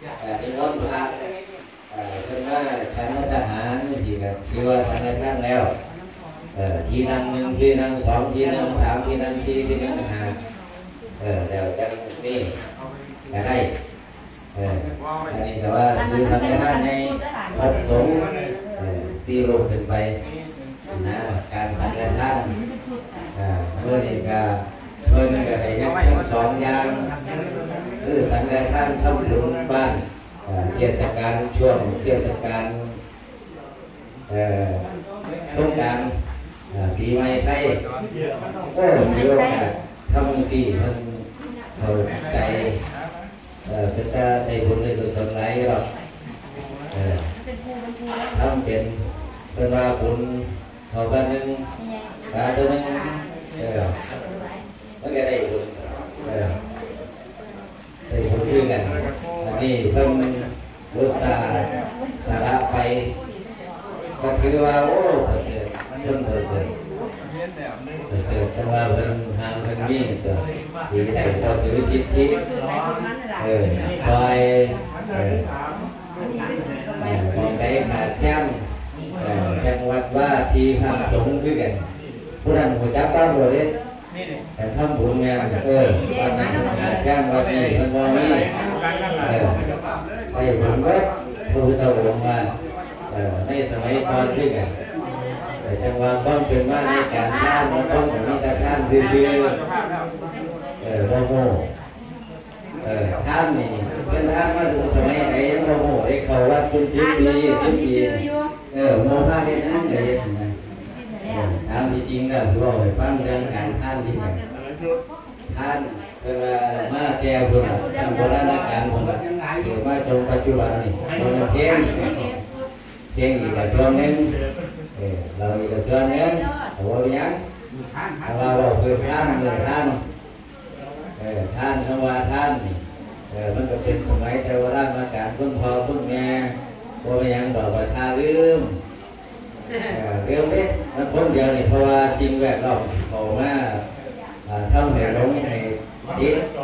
เออที่รถพระเออเช่นว่าชั้นทหารนี่สิครับที่ว่าทำในท่านแล้วเออที่นั่งหนึ่งที่นั่งสองที่นั่งสามที่นั่งสี่ที่นั่งห้าเออแล้วจังนี่จะได้เอออันนี้แต่ว่าคือทำในท่านในพระสงฆ์เอ่อตีโลกขึ้นไปนะการทำในท่านอ่าเมื่อนี้ก็เพิ่นก็ได้ยังทั้งสองอย่าง คือสังฆทานทำบุญบ้านอ่าเทศกาลช่วงเทศกาลเอ่อสงกรานต์อ่าปีใหม่ไทยก็มีโอกาสทำที่มันเข้าใจเอ่อเป็นจะได้บุญได้กุศลหลายหรอกเออทำเป็นเป็นว่าบุญเท่ากันหนึ่งตาตัวหนึงเออมันก็ได้บุญเออได้บุญด้วยกันอั นี้เพิ่งรู้ตาห์สาระไปก็คือว่าโอ้เกิดเพิ่งเกิดเกิดเกิดแต่ว่าเพิ่งทางเพิ่งมีตัวดีแต่พอถือจิตที่เออคอยเออมองไปขาดแช่มเออจังหวัดว่าทีทำสงฆ์คือกันผู้นั้นหัวจับบ้านหัวเล็กแต่ทำบุญงานเออวันนั้นขาดแช่มวันนี้มันบ่มีเออ ไอ้บุญวัดพระพุทธองค์มาเอ่อในสมัยก่อนด้วยกันแต่จังหวะต้องเป็นว่าในการท่านมันต้องมีแต่ท่านซื่อๆเออโมโมเออท่านนี่เป็นท่านมาสมัยไหนโมโมได้เขาวัดเป็นสิบปีสิบปีเออโมท่านนี่นั่นเลยนะเออถามจริงๆก็คือว่าฟังเรื่องการท่านที่ไหน ท่านเว่ามาแก้วคนละทำโบราณการคนละเกี่ยวมาจนปัจจุบันนี่คนเพียงเพียงอีกแต่ช่วงนึงเราอีกแต่ช่วงนึงเอาไว้ยังเอาเราคือท่านเลยท่านท่านคำว่าท่านมันก็เป็นสมัยเทวราชมาการพึ่งพอพึ่งแม่พอยังดอกประชาลืมเรื่องนี้มันคนเดียวนี่เพราะว่าจริงแวดล้อมเขามาอ่าทำให้หลง ให้ติด